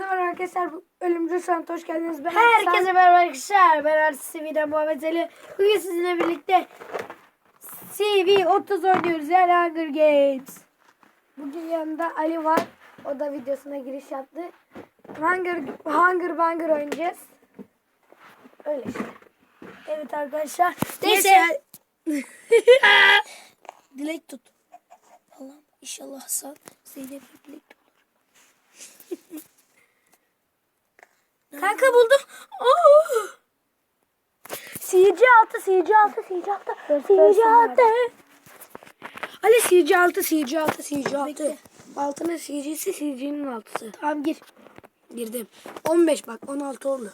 merhaba arkadaşlar. Bu Ölümcül Sanat hoş geldiniz. Ben Herkese merhaba arkadaşlar. Ben Artist TV'den Muhammed Ali. Bugün sizinle birlikte CV 30 oynuyoruz yani Hunger Games. Bugün yanında Ali var. O da videosuna giriş yaptı. Hunger, Hunger Banger oynayacağız. Öyle işte. Evet arkadaşlar. Neyse. dilek tut. Allah'ım inşallah Hasan Zeynep dilek tut. Kanka buldum. Oo. CC 6, CC 6, CC 6, CC 6. Ali CC 6, CC 6, CC 6. Bekle. Altının CC'si CC'nin altısı. Tamam gir. Girdim. 15 bak 16 oldu.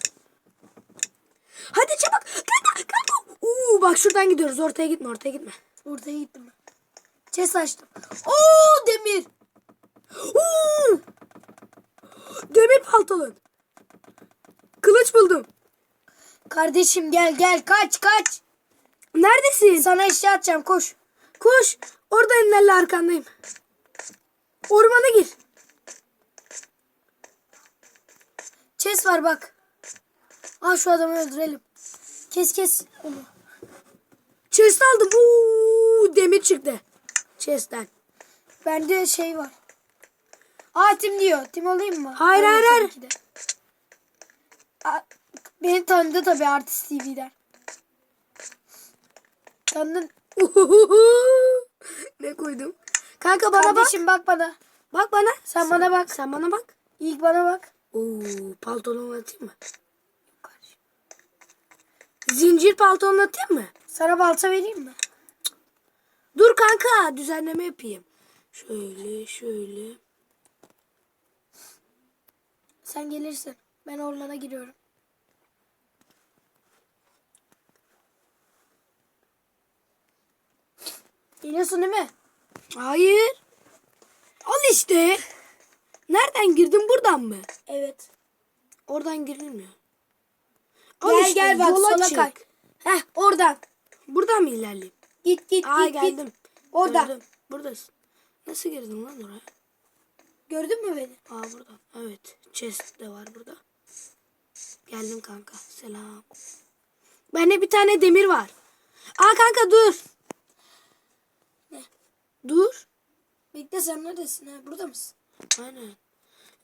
Hadi çabuk. Kanka kanka. Uuu bak şuradan gidiyoruz. Ortaya gitme ortaya gitme. Ortaya gittim ben. Chest açtım. Oo demir. Uuu. Demir pantolon. Kılıç buldum. Kardeşim gel gel kaç kaç. Neredesin? Sana eşya atacağım koş. Koş. Orada enlerle arkandayım. Ormana gir. Chest var bak. Aa şu adamı öldürelim. Kes kes. Chest aldım. Uuu demir çıktı. Chest'ten. Bende şey var. Aa tim diyor. Tim olayım mı? Hayır, hayır, hayır. tabii ki de. Aa, Beni tanıdı tabii Artist TV'den. Tanıdın. ne koydum? Kanka bana bak. Kardeşim bak bana. Bak bana. Sen bana bak. Sen bana bak. İlk bana bak. Oo, paltonumu atayım mı? Zincir paltonu atayım mı? Sana balta vereyim mi? Dur kanka düzenleme yapayım. Şöyle şöyle. Sen gelirsin. Ben ormana giriyorum. Geliyorsun değil mi? Hayır. Al işte. Nereden girdin buradan mı? Evet. Oradan girilmiyor. Al Gel işte, gel bak yola sola çık. kay. Heh oradan. Buradan mı ilerleyeyim? Git git Aa git geldim. git. Orada. Gördüm. Buradasın. Nasıl girdin lan oraya? Gördün mü beni? Aa burada. Evet. Chest de var burada. Geldim kanka. Selam. Bende bir tane demir var. Aa kanka dur. Ne? Dur. Bekle sen neredesin ha? Burada mısın? Aynen.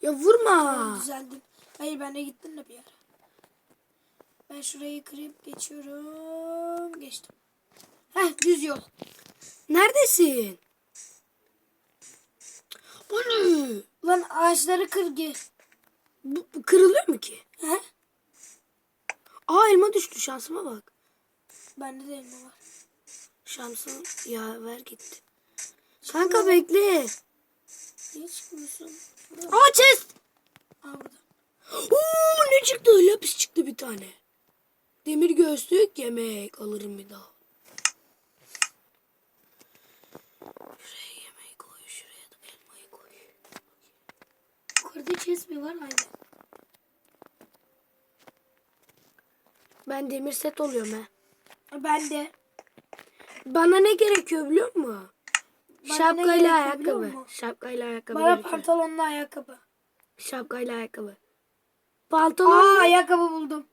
Ya vurma. Tamam, düzeldim. Hayır ben de gittim de bir ara. Ben şurayı kırıp geçiyorum. Geçtim. Heh düz yol. Neredesin? O ne? Lan ağaçları kır gir. Bu, bu kırılıyor mu ki? He? Aa elma düştü şansıma bak. Bende de elma var. Şansım ya ver gitti. Kanka bekle. Niye çıkmıyorsun? Aa chest. Aa burada. Oo ne çıktı? Lapis çıktı bir tane. Demir göğüslük yemek alırım bir daha. Şuraya yemeği koy, şuraya da elmayı koy. Yukarıda chest mi var? Aynen. Ben demir set oluyorum ha. Ben de. Bana ne gerekiyor biliyor musun? Bana Şapkayla ayakkabı. Şapkayla ayakkabı Bana gerekiyor. pantolonla ayakkabı. Şapkayla ayakkabı. Aa Pantolon ayakkabı buldum.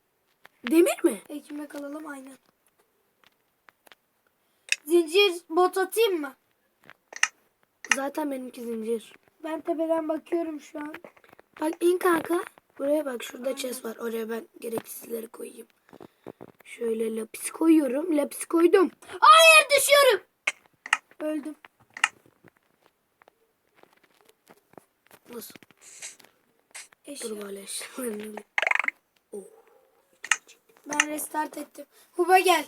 demir mi? Ekmek alalım aynen. Zincir bot atayım mı? Zaten benimki zincir. Ben tepeden bakıyorum şu an. Bak in kanka. Buraya bak şurada chest var. Oraya ben gereksizleri koyayım. Şöyle lapis koyuyorum. Lapis koydum. Hayır düşüyorum. Öldüm. Nasıl? Eşya. Dur böyle. oh. Ben restart ettim. Huba gel.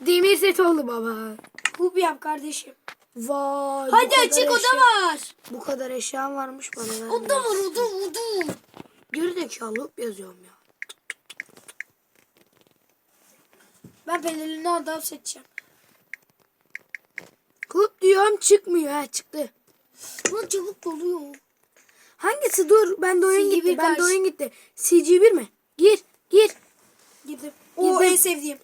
Demir set oldu baba. Hub yap kardeşim. Vay. Hadi açık oda var. Bu kadar eşyam varmış bana. Oda var oda oda. Gerizekalı yazıyorum ya. Ben pelerini adam seçeceğim. Kılıp diyorum çıkmıyor. Ha çıktı. Lan çabuk doluyor. Hangisi dur? Ben de oyun CG1 gitti. Ben de karşı. oyun gitti. CG1 mi? Gir. Gir. Girdim. O Girdim. en sevdiğim.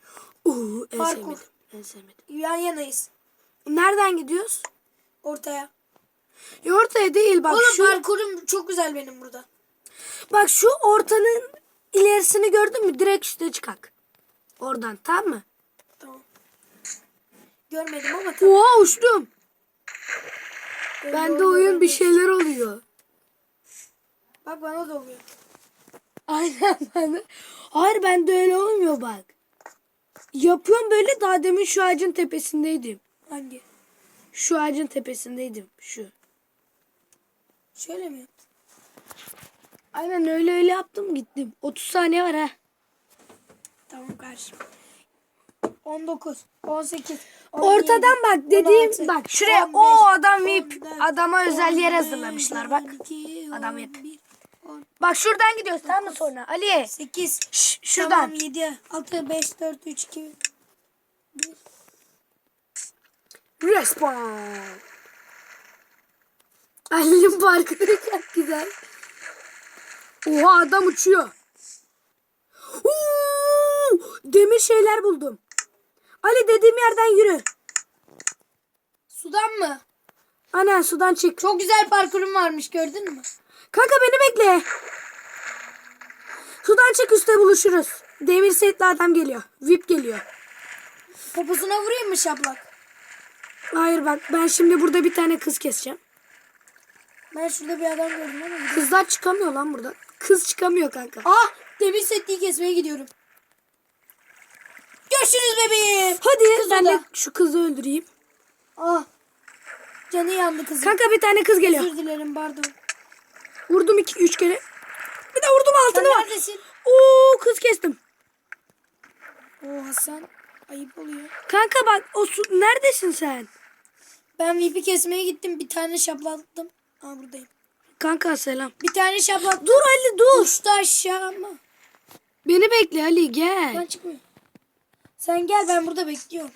Uuu en Parkur. sevmedim. En sevmedim. Yan yanayız. Nereden gidiyoruz? Ortaya. Ya ortaya değil bak Oğlum şu. parkurum çok güzel benim burada. Bak şu ortanın ilerisini gördün mü? Direkt üste çıkak. Oradan tamam mı? Tamam. Görmedim ama tamam. Oha uçtum. Öyle Bende oyun bir şeyler oluyor. Bak bana da oluyor. Aynen bende. Hayır bende öyle olmuyor bak. Yapıyorum böyle daha demin şu ağacın tepesindeydim. Hangi? Şu ağacın tepesindeydim. Şu. Şöyle mi? Aynen öyle öyle yaptım gittim. 30 saniye var ha. Tamam kardeşim. 19, 18, 17, Ortadan bak dediğim 16, bak şuraya 15, o adam VIP 14, adama özel yer 15, hazırlamışlar bak. 12, Adam VIP. 11, Bak şuradan gidiyoruz tamam mı sonra? Ali 8, şş, şuradan. Tamam 7, 6, 5, 4, 3, 2, 1. Respawn. Ali'nin parkuru çok güzel. Oha adam uçuyor. Oo, demir şeyler buldum. Ali dediğim yerden yürü. Sudan mı? Aynen sudan çık. Çok güzel parkurum varmış gördün mü? Kanka beni bekle. Sudan çık üstte buluşuruz. Demir setli adam geliyor. VIP geliyor. Poposuna vurayım mı şaplak? Hayır bak ben şimdi burada bir tane kız keseceğim. Ben şurada bir adam gördüm ama. Kızlar çıkamıyor lan burada. Kız çıkamıyor kanka. Ah! Demir setliği kesmeye gidiyorum. Görüşürüz bebeğim. Hadi Kız ben de şu kızı öldüreyim. Ah! Canı yandı kızım. Kanka bir tane kız geliyor. Özür dilerim pardon. Vurdum iki üç kere. Bir de vurdum Sen altını var. neredesin? Oo kız kestim. Oo Hasan. Ayıp oluyor. Kanka bak o su neredesin sen? Ben VP kesmeye gittim. Bir tane şaplattım. Aa buradayım. Kanka selam. Bir tane şaplattım. Dur Ali dur. Uçtu aşağı ama. Beni bekle Ali gel. Ben çıkmıyor. Sen gel ben burada bekliyorum.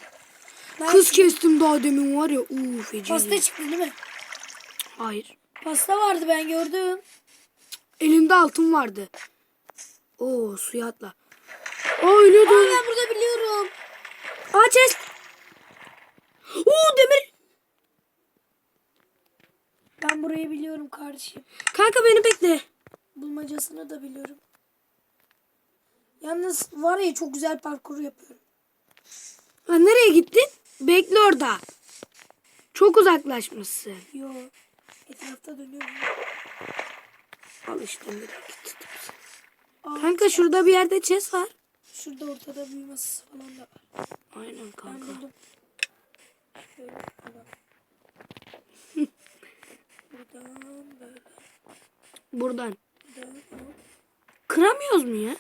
Ben Kız kestim daha demin var ya. Uuu feci. Pasta çıktı değil mi? Hayır. Pasta vardı ben gördüm. Elinde altın vardı. Oo suya atla. Aa ölüyordu. Aa ben burada biliyorum. Aa chest. Oo demir. Ben burayı biliyorum kardeşim. Kanka beni bekle. Bulmacasını da biliyorum. Yalnız var ya çok güzel parkur yapıyorum. Ha, nereye gittin? Bekle orada. Çok uzaklaşmışsın. Yo. Etrafta dönüyorum. Al işte gittin. Aa, Kanka şurada bir yerde chest var. şurada ortada büyümesi falan da var. Aynen Ben kanka. buldum. Şöyle. Buradan böyle. Buradan. Kıramıyoruz mu ya?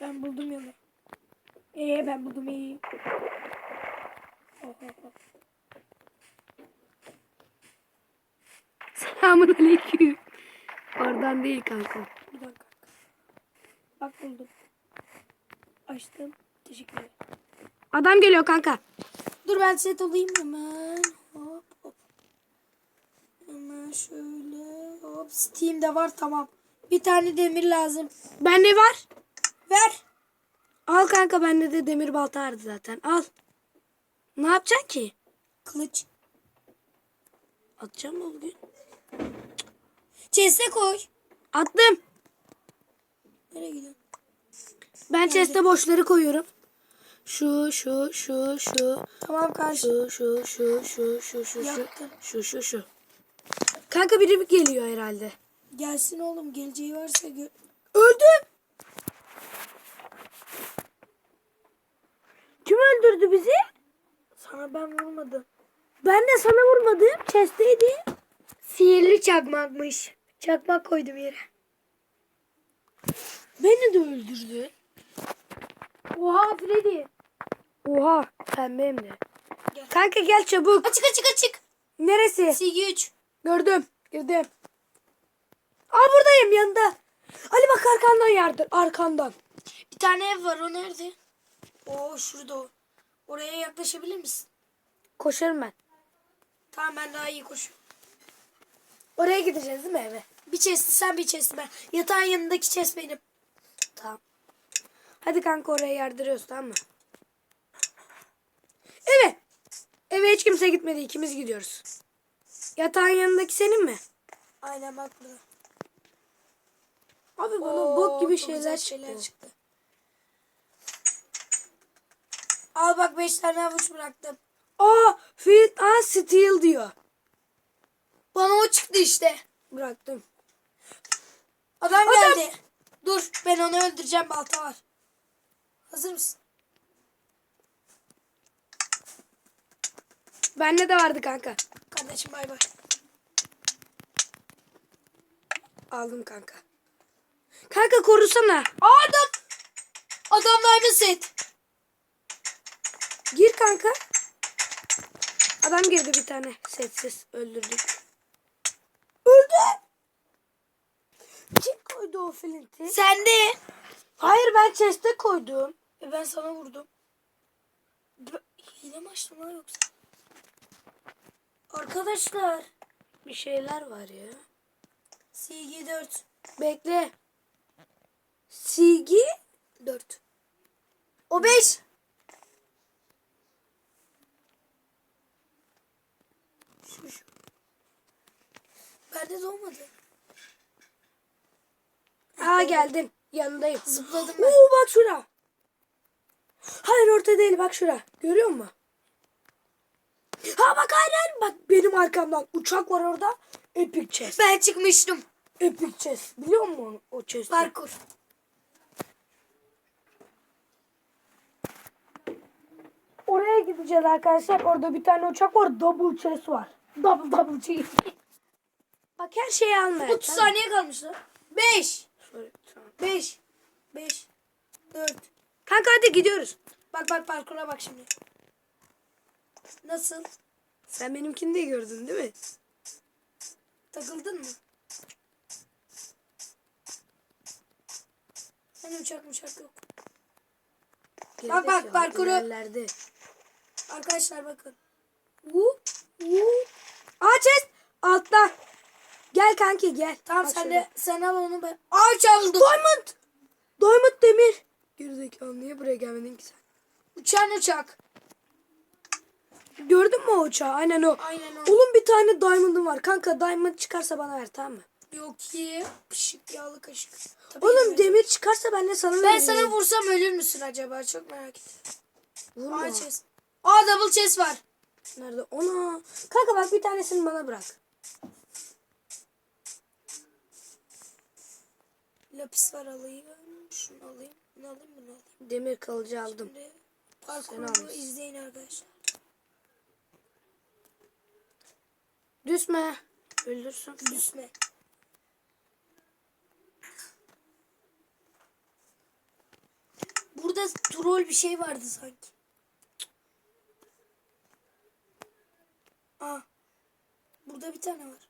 Ben buldum yolu. Ee ben buldum iyi. Oh, oh, oh. Selamun aleyküm. Oradan değil kanka. Buradan kanka. Bak buldum. Açtım. Teşekkür ederim. Adam geliyor kanka. Dur ben set olayım hemen. Hemen şöyle. Hop Steam'de var tamam. Bir tane demir lazım. Bende var. Ver. Al kanka bende de demir balta vardı zaten. Al. Ne yapacaksın ki? Kılıç. Atacağım mı bugün? Chest'e koy. Attım. Nereye gidiyorsun? Ben chest'e boşları koyuyorum. Şu şu şu şu Tamam karşı. şu şu şu şu şu şu şu Yaktım. şu şu şu. Kanka biri geliyor herhalde. Gelsin oğlum. Geleceği varsa gö Öldüm. Kim öldürdü bizi? Sana ben vurmadım. Ben de sana vurmadım. Chest'teydi. Sihirli çakmakmış. Çakmak koydum yere. Beni de öldürdü. Oha Freddy. Oha pembe hem de. Gel. Kanka gel çabuk. Açık açık açık. Neresi? Silgi 3. Gördüm. Girdim. Aa buradayım yanında. Ali bak arkandan yardır. Arkandan. Bir tane ev var o nerede? Oo şurada o. Oraya yaklaşabilir misin? Koşarım ben. Tamam ben daha iyi koşuyorum. Oraya gideceğiz değil mi eve? Bir chest'i sen bir chest'i ben. Yatağın yanındaki chest benim. Tamam. Hadi kanka oraya yardırıyoruz tamam mı? Eve. Eve hiç kimse gitmedi. ikimiz gidiyoruz. Yatağın yanındaki senin mi? Aynen bak burada. Abi bana Oo, bok gibi şeyler güzel çıktı. Al bak 5 tane avuç bıraktım. Aa, Field and Steel diyor. Bana o çıktı işte. Bıraktım. Adam Adam- geldi. Dur ben onu öldüreceğim balta var. Hazır mısın? Bende de vardı kanka. Kardeşim bay bay. Aldım kanka. Kanka korusana. Aa, adam. Diamond set. Gir kanka. Adam girdi bir tane. Sessiz öldürdük. Öldü. Kim koydu o flinti? Sen de. Hayır ben chest'e koydum. E ben sana vurdum. Hile mi açtım lan yoksa? Arkadaşlar. Bir şeyler var ya. CG4. Bekle. Silgi 4. O 5. Şu şu. Bende de olmadı. Aa geldin. Yanındayım. Zıpladım ben. Oo bak şura. Hayır orta değil bak şura. Görüyor musun? Bak benim arkamdan uçak var orada. Epic chest. Ben çıkmıştım. Epic chest. Biliyor musun o chest'i? Parkur. Oraya gideceğiz arkadaşlar. Orada bir tane uçak var. Double chest var. Double double chest. bak her şeyi almaya. 30 saniye kalmış lan. 5. Sorry, tamam. 5. 5. 4. Kanka hadi gidiyoruz. Bak bak parkura bak şimdi. Nasıl? Sen benimkini de gördün değil mi? Takıldın mı? Hani uçak uçak yok. Bak, bak, Gerizekalı, parkuru. ilerlerde. Arkadaşlar bakın. Vup, vup. Aa chest altta. Gel kanki gel. Tamam Bak sen şöyle. de sen al onu ben. Aa çaldım. Diamond. Diamond demir. Gerizekalı niye buraya gelmedin ki sen? Uçan uçak. Gördün mü o uçağı? Aynen o. Aynen o. Oğlum bir tane diamond'ım var. Kanka diamond çıkarsa bana ver tamam mı? Yok ki. Pişik yağlı kaşık. Tabii Oğlum demir çıkarsa ben de sana Ben sana vursam ölür müsün acaba? Çok merak ettim. Vurma. Aa chest. Aa double chest var. Nerede? Ona. Kanka bak bir tanesini bana bırak. Lapis var alayım. Şunu alayım. Bunu alayım bunu alayım. Demir kılıcı aldım. Şimdi Sen parkuru izleyin arkadaşlar. Düşme. Öldürsün. Düşme. Burada troll bir şey vardı sanki. Aa. Burada bir tane var.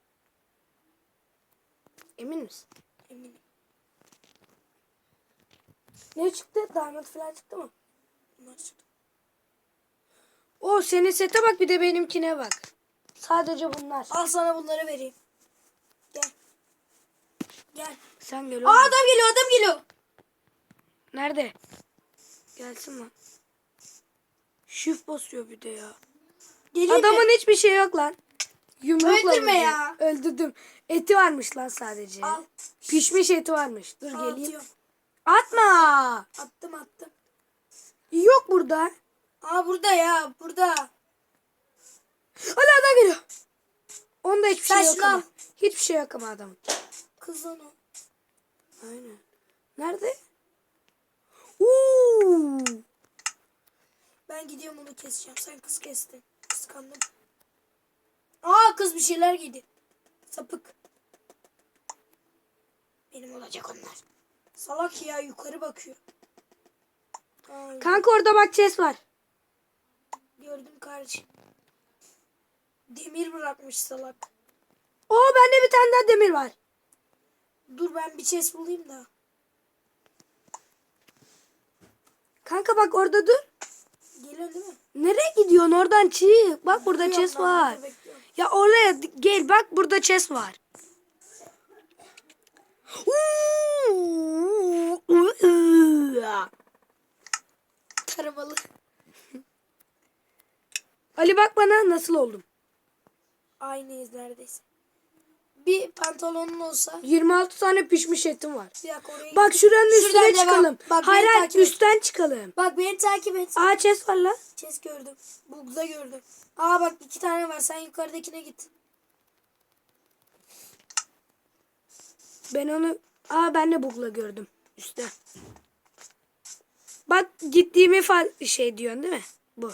Emin misin? Eminim. Ne çıktı? Diamond falan çıktı mı? Bunlar çıktı. O senin sete bak bir de benimkine bak. Sadece bunlar. Al sana bunları vereyim. Gel. Gel. Sen gel Aa oğlum. adam geliyor adam geliyor. Nerede? Gelsin lan. Shift basıyor bir de ya. Geliyor Adamın hiçbir şey yok lan. Yumrukla Öldürme vurdu. ya. Öldürdüm. Eti varmış lan sadece. Al. Pişmiş eti varmış. Dur Al, geleyim. atıyorum. Atma. Attım attım. Yok burada. Aa burada ya burada. Hala adam geliyor. Onda hiçbir Sen şey yok ama. Hiçbir şey yok ama adamın. Kız lan o. Aynen. Nerede? Uuu. Ben gidiyorum onu keseceğim. Sen kız kestin. Kıskandım. Aa kız bir şeyler giydi. Sapık. Benim olacak onlar. Salak ya yukarı bakıyor. Aa, Kanka orada bak chest var. gördüm kardeşim. Demir bırakmış salak. Oo bende bir tane daha demir var. Dur ben bir chest bulayım da. Kanka bak orada dur. Geliyor değil mi? Nereye gidiyorsun? Oradan çık. Bak burada Bekliyorum chest var. Ya oraya gel bak burada chest var. Taramalı. Ali bak bana nasıl oldum. Aynıyız neredeyse. bir pantolonun olsa. 26 tane pişmiş etim var. Dakika oraya Bak şuranın Şuradan üstüne devam. çıkalım. Bak, hayır beni hayır takip et. üstten çıkalım. Bak beni takip et. Aa chest var lan. Chest gördüm. Bug'da gördüm. Aa bak iki tane var. Sen yukarıdakine git. Ben onu aa ben de bugla gördüm üstte. Bak gittiğimi fa- şey diyorsun değil mi? Bu.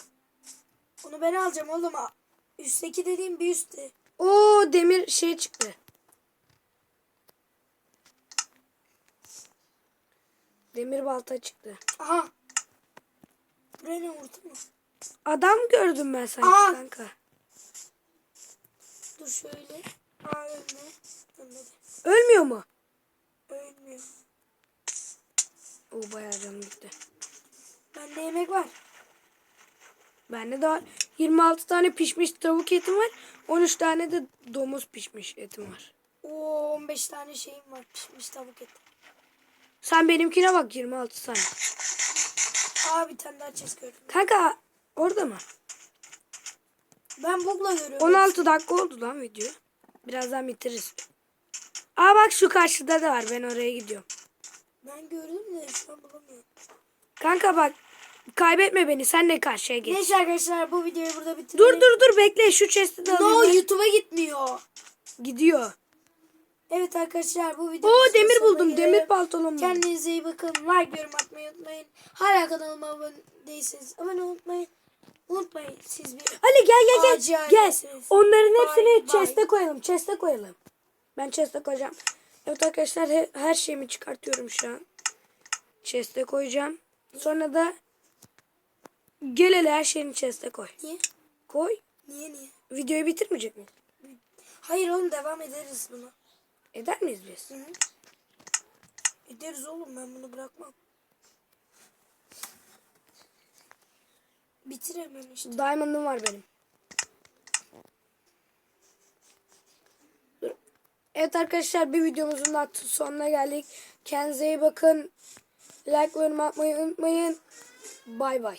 Onu ben alacağım oğlum. Üstteki dediğim bir üstte. Oo demir şey çıktı. Demir balta çıktı. Aha. Buraya ne vurdu mu? Adam gördüm ben sanki Aa! kanka. Dur şöyle. Aa ölme. Ölmedi. Ölmüyor mu? Ölmüyor. Oo bayağı canım gitti. Bende yemek var. Bende de var. 26 tane pişmiş tavuk etim var. 13 tane de domuz pişmiş etim var. Oo 15 tane şeyim var. Pişmiş tavuk eti. Sen benimkine bak 26 tane. Aa bir tane daha chest gördüm. Kanka orada mı? Ben bug'la görüyorum. 16 dakika oldu lan video. Birazdan bitiririz. Aa bak şu karşıda da var. Ben oraya gidiyorum. Ben gördüm de şu an bulamıyorum. Kanka bak kaybetme beni. Sen de karşıya geç. Neyse arkadaşlar bu videoyu burada bitirelim. Dur dur dur bekle şu chest'i de No alayım. ben. YouTube'a gitmiyor. Gidiyor. Evet arkadaşlar bu videomuzun Oo demir buldum. gelelim. Demir pantolon. Kendinize iyi bakın. Like, yorum atmayı unutmayın. Hala kanalıma abone değilseniz abone olmayı unutmayın. Unutmayın siz bir Ali gel gel gel. Gel. ailesiniz. Onların hepsini chest'e koyalım. Chest'e koyalım. Ben chest'e koyacağım. Evet arkadaşlar he- her şeyimi çıkartıyorum şu an. Chest'e koyacağım. Sonra da gel hele her şeyini chest'e koy. Niye? Koy. Niye niye? Videoyu bitirmeyecek miyiz? Hayır oğlum devam ederiz buna. Eder miyiz biz? Hı hı. Ederiz oğlum ben bunu bırakmam. Bitiremem işte. Diamond'ım var benim. Dur. Evet arkadaşlar bir videomuzun da sonuna geldik. Kendinize iyi bakın. Like ve yorum atmayı unutmayın. Bay bay.